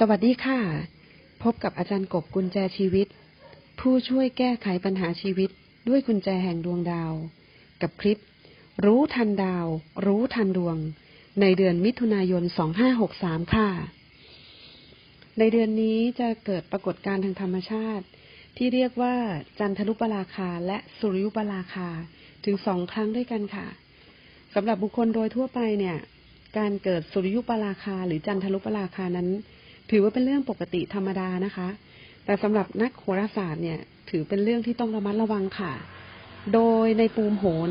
สวัสดีค่ะ พบกับอาจารย์กบกุญแจชีวิต ผู้ช่วยแก้ไขปัญหาชีวิตด้วยกุญแจแห่งดวงดาว กับคลิป รู้ทันดาว รู้ทันดวง ในเดือนมิถุนายน 2563 ค่ะ ในเดือนนี้จะเกิดปรากฏการณ์ทางธรรมชาติ ที่เรียกว่าจันทรุปราคาและสุริยุปราคาถึงสองครั้งด้วยกันค่ะสำหรับบุคคลโดยทั่วไปเนี่ย การเกิดสุริยุปราคาหรือจันทรุปราคานั้น ถือว่าเป็นเรื่องปกติธรรมดานะคะ แต่สำหรับนักโหราศาสตร์เนี่ย ถือเป็นเรื่องที่ต้องระมัดระวังค่ะ โดยในปูมโหน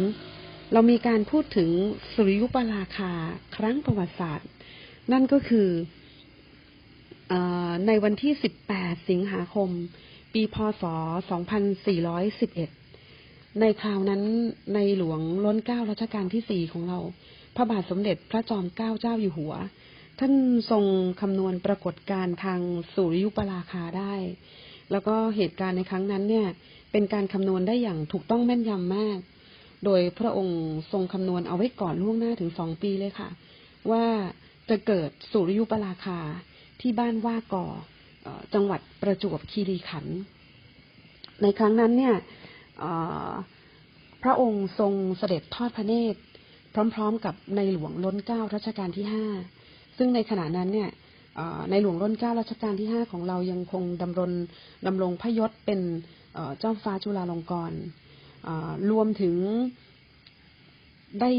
เรามีการพูดถึงสุริยุปราคาครั้งประวัติศาสตร์ นั่นก็คืออในวันที่ 18 สิงหาคม ปี พศ 2411 ในคราวนั้นในหลวงล้นเก้ารัชกาลที่สี่ของเรา พระบาทสมเด็จพระจอมเกล้าเจ้าอยู่หัว ท่านทรงคำนวณปรากฏการณ์ทางสุริยุปราคาได้ แล้วก็เหตุการณ์ในครั้งนั้นเนี่ย เป็นการคำนวณได้อย่างถูกต้องแม่นยำมาก โดยพระองค์ทรงคำนวณเอาไว้ก่อนล่วงหน้าถึงสองปีเลยค่ะ ว่าจะเกิดสุริยุปราคาที่บ้านว่าก่อจังหวัดประจวบคีรีขันธ์ในครั้งนั้นเนี่ยพระองค์ทรงเสด็จทอดพระเนตร พร้อม ๆ กับในหลวงล้นเก้ารัชกาลที่ห้า ซึ่งในขณะนั้นเนี่ยในหลวงล้นเก้ารัชกาลที่ห้าของเรายังคงดำรงดำรงพระยศเป็นเจ้าฟ้าจุฬาลงกรณ์รวมถึงได้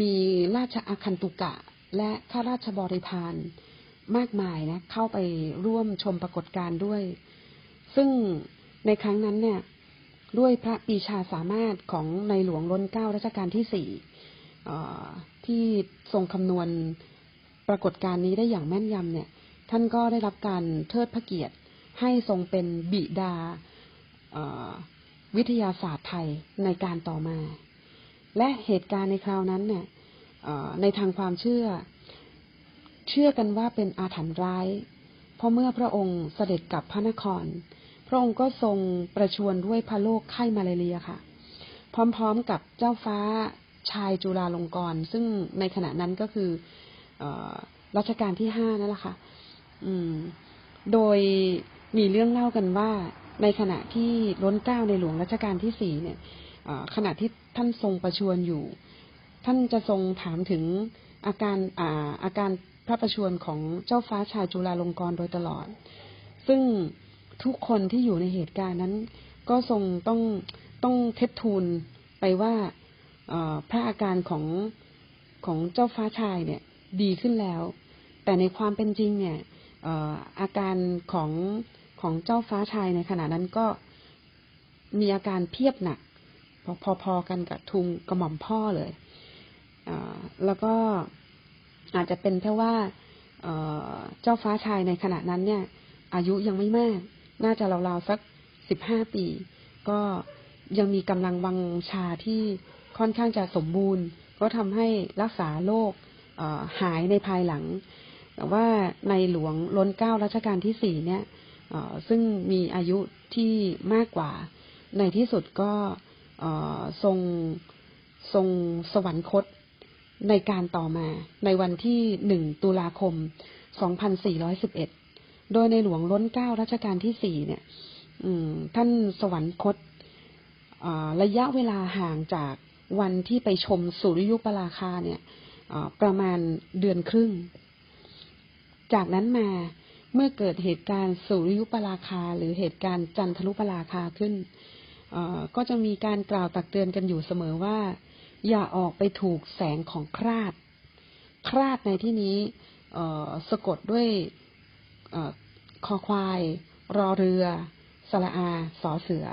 มีราชอาคันตุกะ และข้าราชบริพารมากมายนะเข้าไปร่วมชมปรากฏการณ์ด้วย ซึ่งในครั้งนั้นเนี่ยด้วยพระปีชาสามารถของในหลวงล้นเก้ารัชกาลที่สี่ที่ทรงคำนวณ ปรากฏการณ์นี้ได้อย่างแม่นยำเนี่ย ท่านก็ได้รับการเทิดพระเกียรติให้ทรงเป็นบิดาวิทยาศาสตร์ไทยในการต่อมา และเหตุการณ์ในคราวนั้นเนี่ยในทางความเชื่อ เชื่อกันว่าเป็นอาถรรพ์ร้าย เพราะเมื่อพระองค์เสด็จกลับพระนคร พระองค์ก็ทรงประชวรด้วยพระโรคไข้มาลาเรียค่ะ พร้อมๆกับเจ้าฟ้าชายจุฬาลงกรณ์ซึ่งในขณะนั้นก็คือ รัชกาลที่ห้านั่นแหละค่ะโดยมีเรื่องเล่ากันว่าในขณะที่ล้นเกล้าในหลวงรัชกาลที่สี่เนี่ยขณะที่ท่านทรงประชวรอยู่ ท่านจะทรงถามถึงอาการอาอาการพระประชวรของเจ้าฟ้าชายจุฬาลงกรณ์โดยตลอด ซึ่งทุกคนที่อยู่ในเหตุการณ์นั้น ก็ทรงต้องต้องเท็จทูลไปว่าพระอาการของของเจ้าฟ้าชายเนี่ย ดีขึ้นแล้ว แต่ในความเป็นจริงเนี่ยอาการของของเจ้าฟ้าชายในขณะนั้นก็มีอาการเพียบหนัก พอๆกันกับทุงกระหม่อมพ่อเลยแล้วก็อาจจะเป็นเพราะว่าเจ้าฟ้าชายในขณะนั้นเนี่ย อายุยังไม่มาก น่าจะราวๆสักสิบห้าปี ก็ยังมีกำลังวังชาที่ค่อนข้างจะสมบูรณ์ ก็ทำให้รักษาโรค หายในภายหลัง แต่ว่าในหลวงล้นเก้ารัชกาลที่สี่เนี่ยซึ่งมีอายุที่มากกว่า ในที่สุดก็ทรงทรงสวรรคตในการต่อมาในวันที่หนึ่งตุลาคม 2411 โดยในหลวงล้นเก้ารัชกาลที่สี่เนี่ยท่านสวรรคตระยะเวลาห่างจากวันที่ไปชมสุริยุปราคาเนี่ย ประมาณเดือนครึ่ง จากนั้นมาเมื่อเกิดเหตุการณ์สุริยุปราคา หรือเหตุการณ์จันทรุปราคาขึ้น ก็จะมีการกล่าวตักเตือนกันอยู่เสมอว่า อย่าออกไปถูกแสงของคราด คราดในที่นี้สะกดด้วยอคอควาย รอเรือ สระอา สอเสือ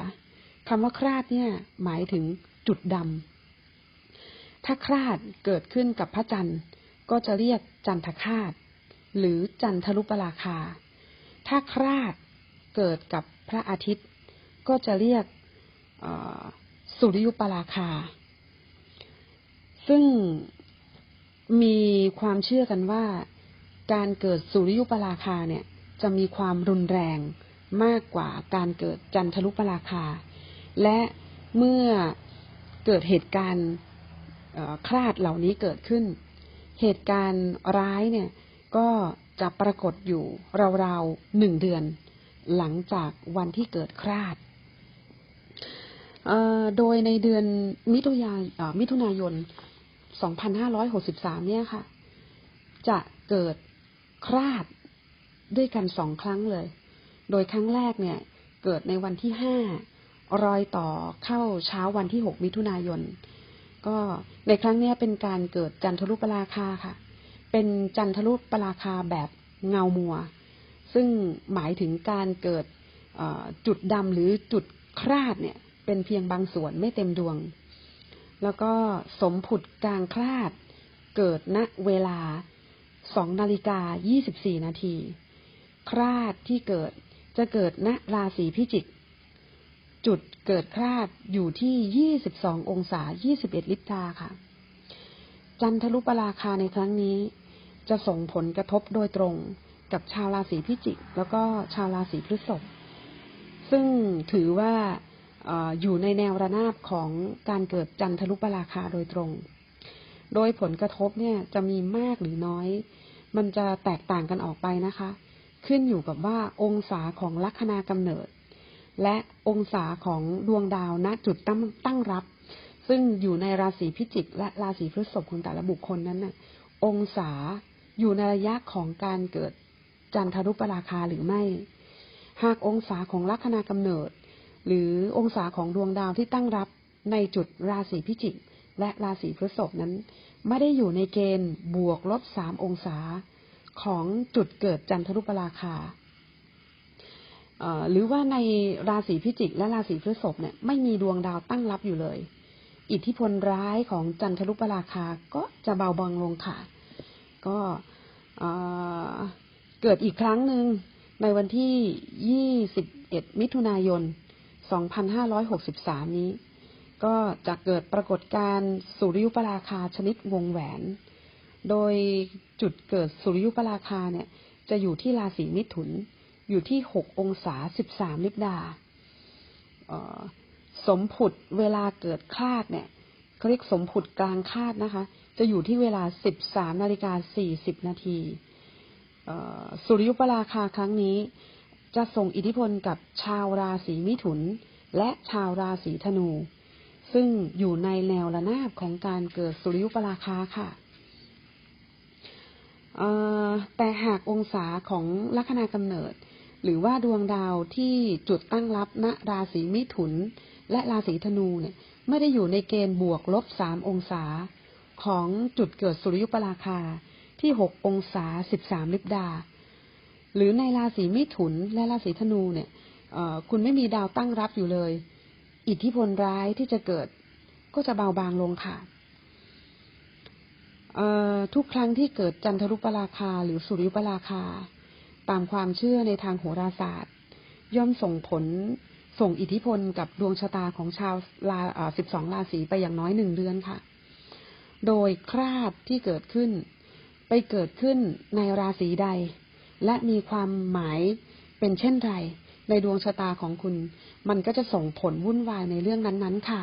คำว่าคราดเนี่ยหมายถึงจุดดำ ถ้าคราดเกิดขึ้นกับพระจันทร์ก็จะเรียกจันทคาตหรือจันทรุปราคา ถ้าคราดเกิดกับพระอาทิตย์ ก็จะเรียกสุริยุปราคา ซึ่งมีความเชื่อกันว่าการเกิดสุริยุปราคาเนี่ยจะมีความรุนแรงมากกว่าการเกิดจันทรุปราคา และเมื่อเกิดเหตุการณ์ คลาดเหล่านี้เกิดขึ้น เหตุการณ์ร้ายเนี่ยก็จะปรากฏอยู่ราวๆหนึ่งเดือน หลังจากวันที่เกิดคลาด โดยในเดือนมิถุนายมิถุนายน 2563 เนี่ยค่ะ จะเกิดคลาดด้วยกันสองครั้งเลย โดยครั้งแรกเนี่ยเกิดในวันที่5รอยต่อเข้าเช้าวันที่6มิถุนายน ก็ในครั้งนี้เป็นการเกิดจันทรุปราคาค่ะ เป็นจันทรุปราคาแบบเงามัว ซึ่งหมายถึงการเกิดจุดดำหรือจุดคราดเนี่ย เป็นเพียงบางส่วนไม่เต็มดวง แล้วก็สมผุดกลางคลาด เกิดณเวลา2นาฬิกา24นาทีคลาดที่เกิดจะเกิดณราศีพิจิก จุดเกิดคลาดอยู่ที่ 22 องศา 21 ลิตราค่ะ จันทรุปราคาในครั้งนี้ จะส่งผลกระทบโดยตรงกับชาวราศีพิจิก แล้วก็ชาวราศีพฤษภ ซึ่งถือว่าอยู่ในแนวระนาบของการเกิดจันทรุปราคาโดยตรง โดยผลกระทบเนี่ยจะมีมากหรือน้อย มันจะแตกต่างกันออกไปนะคะ ขึ้นอยู่กับว่าองศาของลัคนากำเนิด และองศาของดวงดาวณจุดตั้งตั้งรับ ซึ่งอยู่ในราศีพิจิก และราศีพฤษภของแต่ละบุคคลนั้นน่ะองศาอยู่ในระยะของการเกิดจันทรุปราคาหรือไม่ หากองศาของลัคนากำเนิด หรือองศาของดวงดาวที่ตั้งรับในจุดราศีพิจิก และราศีพฤษภนั้น ไม่ได้อยู่ในเกณฑ์บวกลบสามองศาของจุดเกิดจันทรุปราคา หรือว่าในราศีพิจิกและราศีพฤษภเนี่ยไม่มีดวงดาวตั้งรับอยู่เลย อิทธิพลร้ายของจันทรุปราคาก็จะเบาบางลงค่ะ ก็เอ่อเกิดอีกครั้งหนึ่งในวันที่ 21 มิถุนายน 2563 นี้ ก็จะเกิดปรากฏการณ์สุริยุปราคาชนิดวงแหวน โดยจุดเกิดสุริยุปราคาเนี่ยจะอยู่ที่ราศีมิถุน อยู่ที่6องศา13ลิบดาสมผุดเวลาเกิดคลาดเนี่ยเขาเรียกสมผุดกลางคาดนะคะ จะอยู่ที่เวลา13นาฬิกา40นาทีสุริยุปราคาครั้งนี้ จะส่งอิทธิพลกับชาวราศีมิถุน และชาวราศีธนู ซึ่งอยู่ในแนวระนาบของการเกิดสุริยุปราคาค่ะแต่หากองศาของลัคนากำเนิด หรือว่าดวงดาวที่จุดตั้งรับณราศีมิถุน และราศีธนูเนี่ยไม่ได้อยู่ในเกณฑ์บวกลบสามองศา ของจุดเกิดสุริยุปราคาที่หกองศาสิบสามลิบดา หรือในราศีมิถุนและราศีธนูเนี่ยคุณไม่มีดาวตั้งรับอยู่เลย อิทธิพลร้ายที่จะเกิดก็จะเบาบางลงค่ะทุกครั้งที่เกิดจันทรุปราคาหรือสุริยุปราคา ตามความเชื่อในทางโหราศาสตร์ ย่อมส่งผลส่งอิทธิพลกับดวงชะตาของชาวราสิบสองราศีไปอย่างน้อยหนึ่งเดือนค่ะ โดยคราดที่เกิดขึ้น ไปเกิดขึ้นในราศีใด และมีความหมายเป็นเช่นไรในดวงชะตาของคุณ มันก็จะส่งผลวุ่นวายในเรื่องนั้น ๆ ค่ะ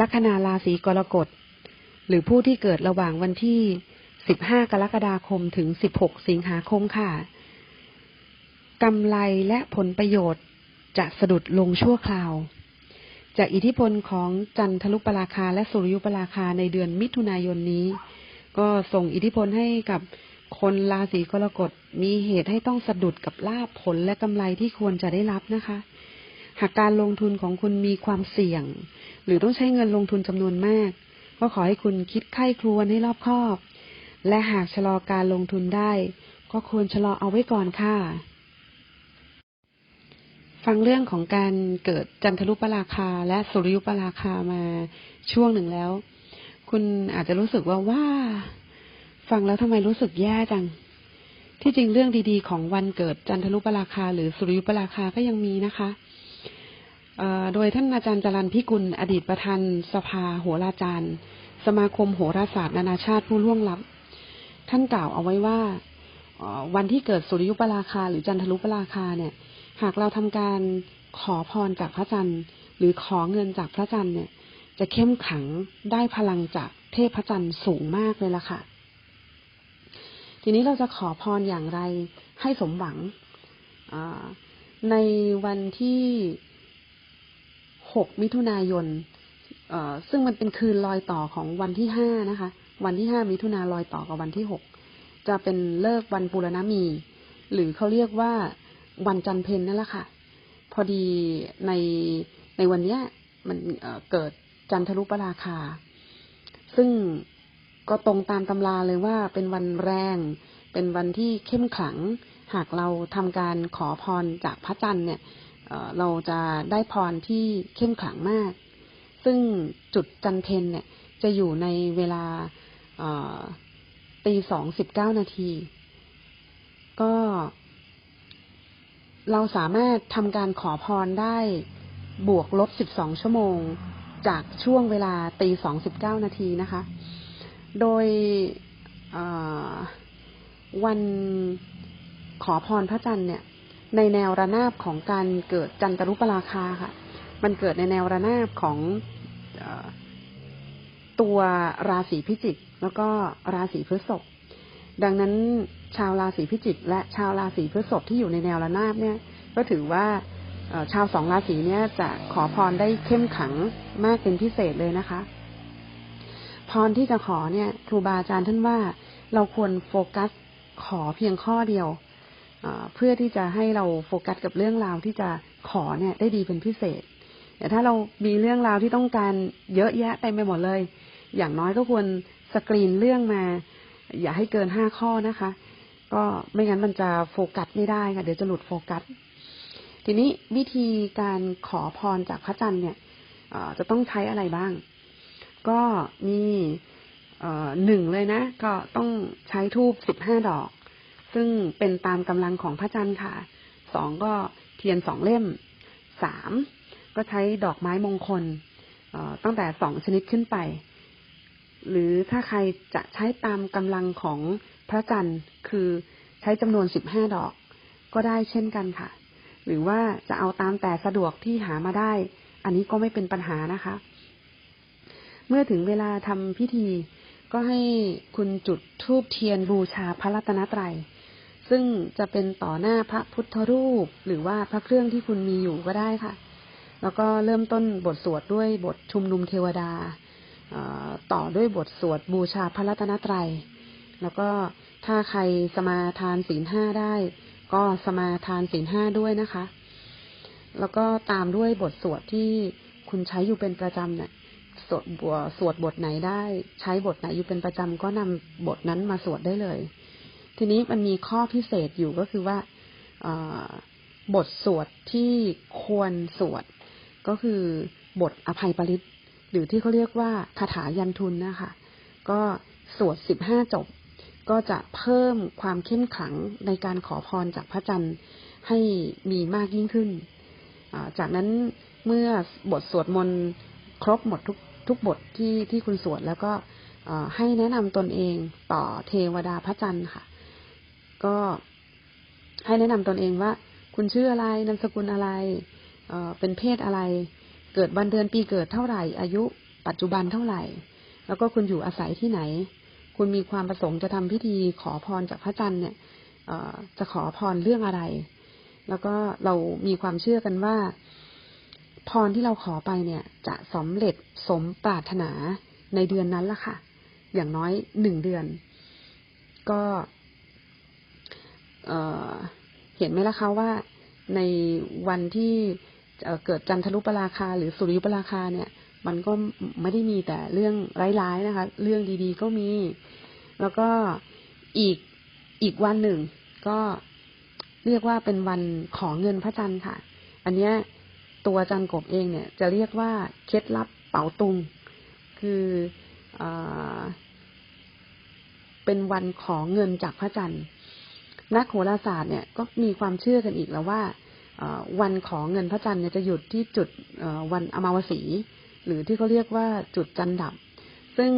ลัคนาราศีกรกฎ หรือผู้ที่เกิดระหว่างวันที่ 15 กรกฎาคมถึง 16 สิงหาคมค่ะกำไรและผลประโยชน์จะสะดุดลงชั่วคราว จากอิทธิพลของจันทรุปราคาและสุริยุปราคาในเดือนมิถุนายนนี้ ก็ส่งอิทธิพลให้กับคนราศีกรกฎมีเหตุให้ต้องสะดุดกับลาภผลและกำไรที่ควรจะได้รับนะคะ หากการลงทุนของคุณมีความเสี่ยง หรือต้องใช้เงินลงทุนจำนวนมาก ก็ขอให้คุณคิดไข้ครวญให้รอบคอบ และหากชะลอการลงทุนได้ ก็ควรชะลอเอาไว้ก่อนค่ะ ฟังเรื่องของการเกิดจันทรุปราคาและสุริยุปราคามาช่วงหนึ่งแล้ว คุณอาจจะรู้สึกว่าว่า ฟังแล้วทำไมรู้สึกแย่จังที่จริงเรื่องดีๆ ของวันเกิดจันทรุปราคาหรือสุริยุปราคาก็ยังมีนะคะ โดยท่านอาจารย์จรันพิกุล อดีตประธานสภาโหราจารย์ สมาคมโหราศาสตร์นานาชาติผู้ล่วงลับ ท่านกล่าวเอาไว้ว่าวันที่เกิดสุริยุปราคา หรือจันทรุปราคาเนี่ย หากเราทำการขอพรจากพระจันทร์ หรือขอเงินจากพระจันทร์เนี่ย จะเข้มขังได้พลังจากเทพพระจันทร์สูงมากเลยล่ะค่ะ ทีนี้เราจะขอพรอย่างไรให้สมหวังในวันที่ 6 มิถุนายนเอ่อซึ่งมันเป็นคืนลอยต่อของวันที่ 5 นะคะ วันที่ 5 มิถุนาลอยต่อกับวันที่ 6 จะเป็นเลิกวันปุรณมี หรือเขาเรียกว่าวันจันเพนนั่นแหละค่ะ พอดีในในวันเนี้ยมันเเกิดจันทรุปราคา ซึ่งก็ตรงตามตำราเลยว่าเป็นวันแรง เป็นวันที่เข้มขลัง หากเราทำการขอพรจากพระจันทร์เนี่ย เราจะได้พรที่เข้มขลังมาก ซึ่งจุดจันเพนเนี่ย จะอยู่ในเวลาตีสองสิบเก้านาที ก็ เราสามารถทำการขอพรได้บวกลบสิบสองชั่วโมง จากช่วงเวลาตีสองสิบเก้านาทีนะคะ โดยวันขอพรพระจันทร์เนี่ย ในแนวระนาบของการเกิดจันตรุปราคาค่ะ มันเกิดในแนวระนาบของตัวราศีพิจิกแล้วก็ราศีพฤษภดังนั้นชาวราศีพิจิกและชาวราศีพฤษภที่อยู่ในแนวระนาบเนี่ย ก็ถือว่าชาวสองราศีเนี่ยจะขอพรได้เข้มขังมากเป็นพิเศษเลยนะคะ พรที่จะขอเนี่ยครูบาอาจารย์ท่านว่าเราควรโฟกัสขอเพียงข้อเดียว เพื่อที่จะให้เราโฟกัสกับเรื่องราวที่จะขอเนี่ยได้ดีเป็นพิเศษ แต่ถ้าเรามีเรื่องราวที่ต้องการเยอะแยะเต็มไปหมดเลย อย่างน้อยก็ควรสกรีนเรื่องมา อย่าให้เกินห้าข้อนะคะ ก็ไม่งั้นมันจะโฟกัสไม่ได้ค่ะเดี๋ยวจะหลุดโฟกัส ทีนี้วิธีการขอพรจากพระจันทร์เนี่ยจะต้องใช้อะไรบ้าง ก็มีหนึ่งเลยนะ ก็ต้องใช้ทูบสิบห้าดอก ซึ่งเป็นตามกำลังของพระจันทร์ค่ะสองก็เทียนสองเล่มสามก็ใช้ดอกไม้มงคลตั้งแต่สองชนิดขึ้นไป หรือถ้าใครจะใช้ตามกำลังของพระจันทร์คือใช้จำนวนสิบห้าดอก ก็ได้เช่นกันค่ะ หรือว่าจะเอาตามแต่สะดวกที่หามาได้ อันนี้ก็ไม่เป็นปัญหานะคะ เมื่อถึงเวลาทำพิธีก็ให้คุณจุดธูปเทียนบูชาพระรัตนตรัย ซึ่งจะเป็นต่อหน้าพระพุทธรูป หรือว่าพระเครื่องที่คุณมีอยู่ก็ได้ค่ะ แล้วก็เริ่มต้นบทสวดด้วยบทชุมนุมเทวดา ต่อด้วยบทสวดบูชาพระรัตนตรัย แล้วก็ถ้าใครสมาทานศีลห้าได้ ก็สมาทานศีลห้าด้วยนะคะ แล้วก็ตามด้วยบทสวดที่คุณใช้อยู่เป็นประจำเนี่ยสวดบวสวดบทไหนได้ ใช้บทไหนอยู่เป็นประจำก็นำบทนั้นมาสวดได้เลย ทีนี้มันมีข้อพิเศษอยู่ก็คือว่าบทสวดที่ควรสวด ก็คือบทอภัยปริตหรือที่เขาเรียกว่าคาถายันทุนนะคะก็สวดสิบห้าจบ ก็จะเพิ่มความเข้มขลังในการขอพรจากพระจันทร์ให้มีมากยิ่งขึ้น จากนั้นเมื่อบทสวดมนต์ครบหมดทุกทุกบทที่ที่คุณสวดแล้วก็ให้แนะนำตนเองต่อเทวดาพระจันทร์ค่ะ ก็ให้แนะนำตนเองว่า คุณชื่ออะไรนามสกุลอะไรเเป็นเพศอะไร เกิดวันเดือนปีเกิดเท่าไหร่ อายุ ปัจจุบันเท่าไหร่ แล้วก็คุณอยู่อาศัยที่ไหน คุณมีความประสงค์จะทำพิธีขอพรจากพระจันทร์เนี่ยจะขอพรเรื่องอะไร แล้วก็เรามีความเชื่อกันว่า พรที่เราขอไปเนี่ย จะสำเร็จสมปรารถนาในเดือนนั้นละค่ะ อย่างน้อยหนึ่งเดือน ก็ เเห็นไหมล่ะคะว่าในวันที่เเกิดจันทรุปราคา หรือสุริยุปราคาเนี่ย มันก็ไม่ได้มีแต่เรื่องร้ายๆนะคะ เรื่องดีๆก็มี แล้วก็อีกอีกวันหนึ่ง ก็เรียกว่าเป็นวันขอเงินพระจันทร์ค่ะ อันเนี้ยตัวจันกบเองเนี่ยจะเรียกว่าเคล็ดลับเป๋าตุง คืออเป็นวันขอเงินจากพระจันทร์ นักโหราศาสตร์เนี่ยก็มีความเชื่อกันอีกแล้วว่าวันขอเงินพระจันทร์เนี่ยจะหยุดที่จุดวันอมาวสี หรือที่เขาเรียกว่าจุดจันดับ ซึ่ง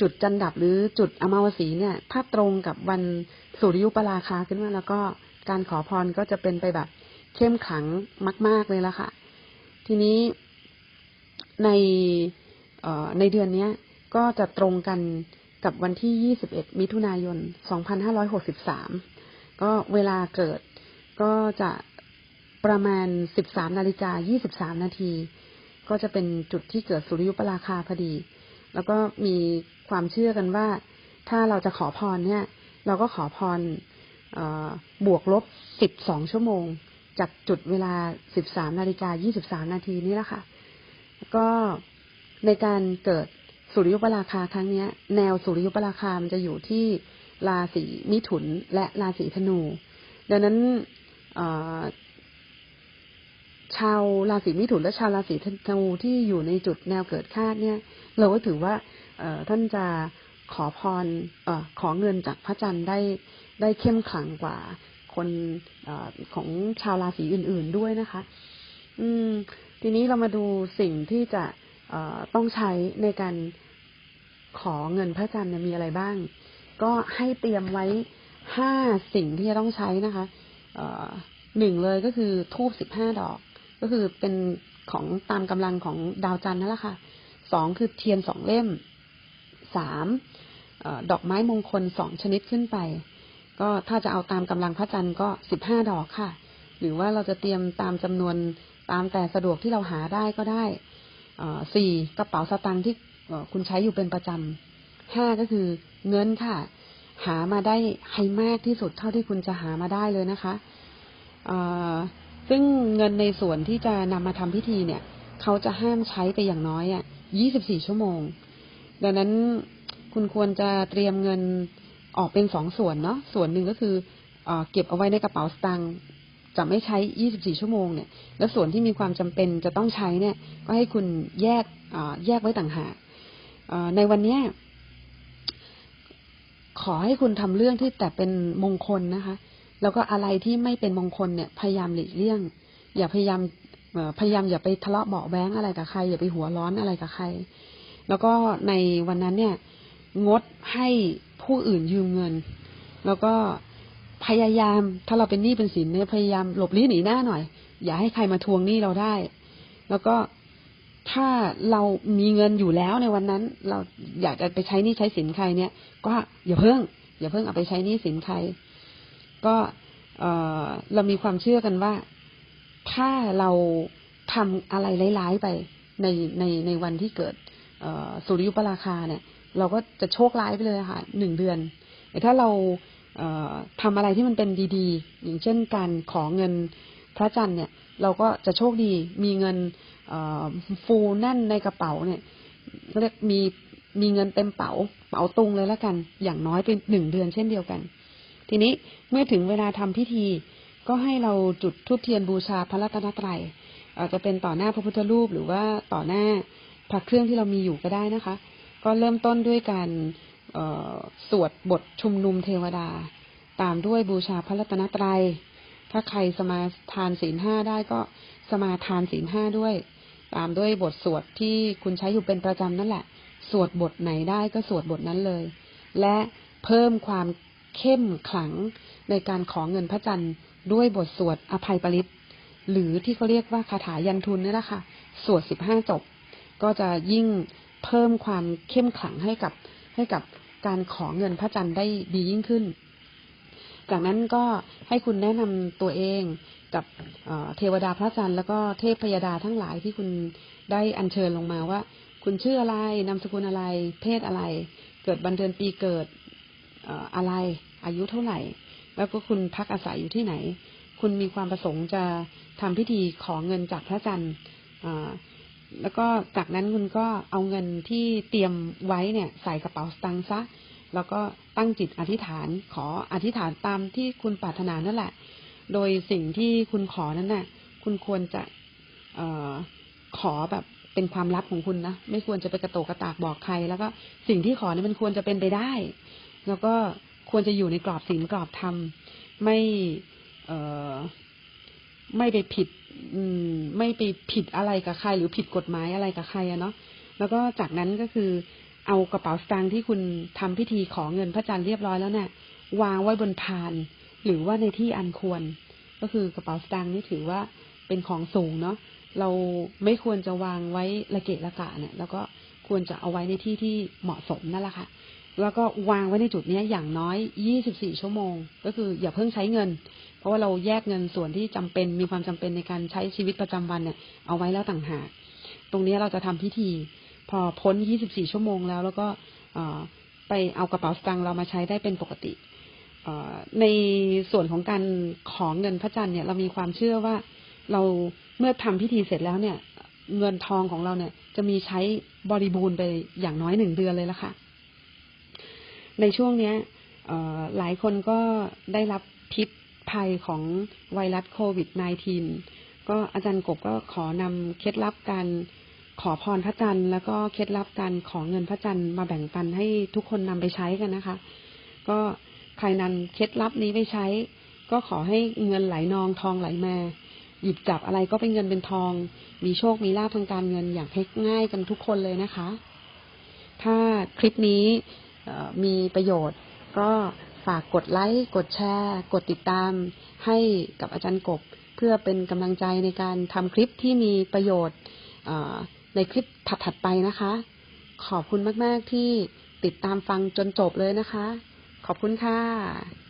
จุดจันดับหรือจุดอมาวสีเนี่ย ถ้าตรงกับวันสุริยุปราคาขึ้นมาแล้วก็การขอพรก็จะเป็นไปแบบเข้มขังมาก ๆเลยละค่ะ ทีนี้ในในเดือนนี้ก็จะตรงกัน กับวันที่ 21 มิถุนายน 2563 ก็เวลาเกิดก็จะประมาณ 13 นาฬิกา 23 นาที ก็จะเป็นจุดที่เกิดสุริยุปราคาพอดี แล้วก็มีความเชื่อกันว่า ถ้าเราจะขอพรเนี่ย เราก็ขอพรออบวกลบ 12 ชั่วโมง จากจุดเวลา 13 นาฬิกา 23 นาทีนี่แหละค่ะ ก็ในการเกิด สุริยุปราคาครั้งนี้แนวสุริยุปราคามันจะอยู่ที่ราศีมิถุนและราศีธนู ดังนั้นชาวราศีมิถุนและชาวราศีธนูที่อยู่ในจุดแนวเกิดคาดเนี่ย เราก็ถือว่าท่านจะขอพรอขอเงินจากพระจันทร์ได้ได้เข้มขลังกว่าคนอของชาวราศีอื่น ๆด้วยนะคะ อืม ทีนี้เรามาดูสิ่งที่จะ ต้องใช้ในการขอเงินพระจันทร์มีอะไรบ้าง ก็ให้เตรียมไว้ห้าสิ่งที่จะต้องใช้นะคะหนึ่งเลยก็คือทูบสิบห้าดอก ก็คือเป็นของตามกำลังของดาวจันทร์นั่นแหละค่ะสองคือเทียนสองเล่มสามดอกไม้มงคลสองชนิดขึ้นไป ก็ถ้าจะเอาตามกำลังพระจันทร์ก็สิบห้าดอกค่ะ หรือว่าเราจะเตรียมตามจำนวนตามแต่สะดวกที่เราหาได้ก็ได้ สี่กระเป๋าสตางค์ที่คุณใช้อยู่เป็นประจำห้าก็คือเงินค่ะ หามาได้ให้มากที่สุดเท่าที่คุณจะหามาได้เลยนะคะซึ่งเงินในส่วนที่จะนำมาทำพิธีเนี่ย เขาจะห้ามใช้ไปอย่างน้อยอะ24ชั่วโมง ดังนั้นคุณควรจะเตรียมเงินออกเป็นสองส่วนเนาะส่วนหนึ่งก็คือเออเก็บเอาไว้ในกระเป๋าสตางค์ จะไม่ใช้ 24 ชั่วโมงเนี่ย แล้วส่วนที่มีความจำเป็นจะต้องใช้เนี่ย ก็ให้คุณแยกแยกไว้ต่างหากในวันนี้ขอให้คุณทำเรื่องที่แต่เป็นมงคลนะคะ แล้วก็อะไรที่ไม่เป็นมงคลเนี่ย พยายามหลีกเลี่ยง อย่าพยายามพยายามอย่าไปทะเลาะเบาะแว้งอะไรกับใคร อย่าไปหัวร้อนอะไรกับใคร แล้วก็ในวันนั้นเนี่ย งดให้ผู้อื่นยืมเงิน แล้วก็ พยายาม ถ้าเราเป็นหนี้เป็นสินเนี่ยพยายามหลบลี้หนีหน้าหน่อย อย่าให้ใครมาทวงหนี้เราได้ แล้วก็ถ้าเรามีเงินอยู่แล้วในวันนั้น เราอยากจะไปใช้หนี้ใช้สินใครเนี่ย ก็อย่าเพิ่ง อย่าเพิ่งเอาไปใช้หนี้สินใคร ก็เออเรามีความเชื่อกันว่า ถ้าเราทำอะไรร้ายๆไปในในในวันที่เกิดสุริยุปราคาเนี่ย เราก็จะโชคร้ายไปเลยค่ะหนึ่งเดือนแต่ถ้าเรา ทำอะไรที่มันเป็นดี ๆ อย่างเช่นการขอเงินพระจันทร์เนี่ย เราก็จะโชคดีมีเงินฟูแน่นในกระเป๋าเนี่ยเรียกมีมีเงินเต็มเป๋าเป๋าตุงเลยแล้วกัน อย่างน้อยเป็นหนึ่งเดือนเช่นเดียวกัน ทีนี้เมื่อถึงเวลาทำพิธีก็ให้เราจุดธูปเทียนบูชาพระรัตนตรัยอาจจะเป็นต่อหน้าพระพุทธรูปหรือว่าต่อหน้าพระเครื่องที่เรามีอยู่ก็ได้นะคะ ก็เริ่มต้นด้วยการ สวดบทชุมนุมเทวดา ตามด้วยบูชาพระรัตนตรัย ถ้าใครสมาทานศีลห้าได้ก็สมาทานศีลห้าด้วย ตามด้วยบทสวดที่คุณใช้อยู่เป็นประจำนั่นแหละ สวดบทไหนได้ก็สวดบทนั้นเลย และเพิ่มความเข้มขลังในการขอเงินพระจันทร์ด้วยบทสวดอภัยปริตหรือที่เขาเรียกว่าคาถายันทุนนี่แหละค่ะ สวดสิบห้าจบ ก็จะยิ่งเพิ่มความเข้มขลังให้กับ ให้กับการขอเงินพระจันทร์ได้ดียิ่งขึ้น จากนั้นก็ให้คุณแนะนำตัวเองกับเเทวดาพระจันทร์แล้วก็เทพพยดาทั้งหลายที่คุณได้อัญเชิญลงมาว่า คุณชื่ออะไรนามสกุลอะไร เพศอะไร เกิดวันเดือนปีเกิดออะไร อายุเท่าไหร่ แล้วก็คุณพักอาศัยอยู่ที่ไหน คุณมีความประสงค์จะทำพิธีขอเงินจากพระจันทร์ แล้วก็จากนั้นคุณก็เอาเงินที่เตรียมไว้เนี่ย ใส่กระเป๋าสตางค์ซะ แล้วก็ตั้งจิตอธิษฐานขออธิษฐานตามที่คุณปรารถนานั่นแหละ โดยสิ่งที่คุณขอนั้นน่ะ คุณควรจะออขอแบบเป็นความลับของคุณนะ ไม่ควรจะไปกระโตกกระตากบอกใคร แล้วก็สิ่งที่ขอเนี่ยมันควรจะเป็นไปได้ แล้วก็ควรจะอยู่ในกรอบศีลกรอบธรรม ไม่ เออไม่ไปผิด อืม ไม่ไปผิดอะไรกับใคร หรือผิดกฎหมายอะไรกับใครอะเนาะแล้วก็จากนั้นก็คือ เอากระเป๋าสตางค์ที่คุณทำพิธีขอเงินพระจันทร์เรียบร้อยแล้วเนี่ยวางไว้บนพาน หรือว่าในที่อันควร ก็คือกระเป๋าสตางค์นี่ถือว่าเป็นของสูงเนาะเราไม่ควรจะวางไว้ระเกะระกะเนี่ย แล้วก็ควรจะเอาไว้ในที่ที่เหมาะสมนั่นแหละค่ะ แล้วก็วางไว้ในจุดนี้อย่างน้อย 24 ชั่วโมง ก็คืออย่าเพิ่งใช้เงิน เพราะว่าเราแยกเงินส่วนที่จำเป็นมีความจำเป็นในการใช้ชีวิตประจำวันเนี่ย เอาไว้แล้วต่างหาก ตรงนี้เราจะทำพิธี พอพ้น 24 ชั่วโมงแล้ว แล้วก็ไปเอากระเป๋าสตางค์เรามาใช้ได้เป็นปกติในส่วนของการของเงินพระจันทร์เนี่ยเรามีความเชื่อว่าเราเมื่อทำพิธีเสร็จแล้วเนี่ย เงินทองของเราเนี่ยจะมีใช้บริบูรณ์ไปอย่างน้อยหนึ่งเดือนเลยละค่ะ ในช่วงเนี้ยหลายคนก็ได้รับพิษภัยของไวรัสโควิด -19 ก็อาจารย์กบก็ขอนำเคล็ดลับการขอพรพระจันทร์แล้วก็เคล็ดลับการขอเงินพระจันทร์มาแบ่งปันให้ทุกคนนำไปใช้กันนะคะ ก็ใครนำเคล็ดลับนี้ไปใช้ ก็ขอให้เงินไหลนองทองไหลมาหยิบจับอะไรก็เป็นเงินเป็นทอง มีโชคมีลาภทางการเงินอย่างง่ายกันทุกคนเลยนะคะ ถ้าคลิปนี้ มีประโยชน์ ก็ฝากกดไลค์กดแชร์ กดติดตาม ให้กับอาจารย์กบ เพื่อเป็นกำลังใจในการทำคลิปที่มีประโยชน์ในคลิปถัดๆไปนะคะ ขอบคุณมาก ๆ ที่ติดตามฟังจนจบเลยนะคะ ขอบคุณค่ะ